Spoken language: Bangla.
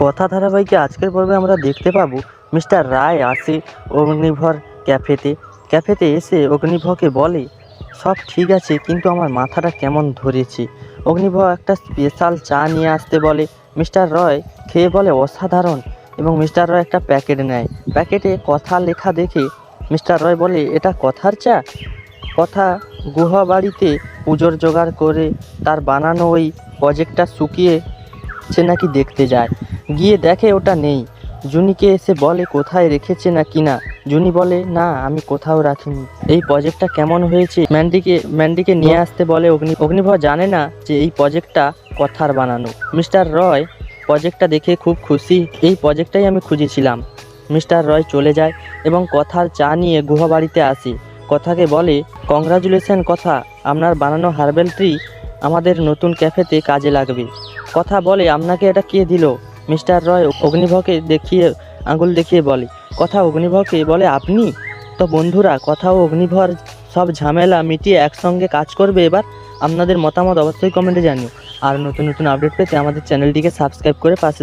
কথা ধারাবাহিকে আজকের পর্বে আমরা দেখতে পাবো মিস্টার রায় আসে অগ্নিভর ক্যাফেতে। ক্যাফেতে এসে অগ্নিভকে বলে, সব ঠিক আছে, কিন্তু আমার মাথাটা কেমন ধরেছে? অগ্নিভ একটা স্পেশাল চা নিয়ে আসতে বলে, মিস্টার রয় খেয়ে বলে অসাধারণ। এবং মিস্টার রয় একটা প্যাকেট নেয়। প্যাকেটে কথা লেখা দেখে মিস্টার রয় বলে, এটা কথার চা? কথা গুহা বাড়িতে পুজোর জোগাড় করে তার বানানো ওই প্রজেক্টটা শুকিয়ে সে নাকি দেখতে যায়। গিয়ে দেখে ওটা নেই। জুনিকে এসে বলে, কোথায় রেখেছে না কিনা? জুনি বলে, না, আমি কোথাও রাখিনি। এই প্রজেক্টটা কেমন হয়েছে? ম্যান্ডিকে ম্যান্ডিকে নিয়ে আসতে বলে, অগ্নি, অগ্নিভ জানে না যে এই প্রজেক্টটা কথার বানানো। মিস্টার রয় প্রজেক্টটা দেখে খুব খুশি, এই প্রজেক্টটাই আমি খুঁজেছিলাম। মিস্টার রয় চলে যায় এবং কথার চা নিয়ে গুহা বাড়িতে আসে। কথাকে বলে, কংগ্রাচুলেশন কথা, আপনার বানানো হার্বেল ট্রি আমাদের নতুন ক্যাফেতে কাজে লাগবে। কথা বলে, আপনাকে এটা কে দিল? মিস্টার রয় অগ্নিভকে দেখিয়ে, আঙুল দেখিয়ে বলে, কথা অগ্নিভকে বলে আপনি? তো বন্ধুরা কথাও অগ্নিভর সব ঝামেলা মিটিয়ে একসঙ্গে কাজ করবে এবার? আপনাদের মতামত অবশ্যই কমেন্টে জানিও। আর নতুন নতুন আপডেট পেতে আমাদের চ্যানেলটিকে সাবস্ক্রাইব করে পাশে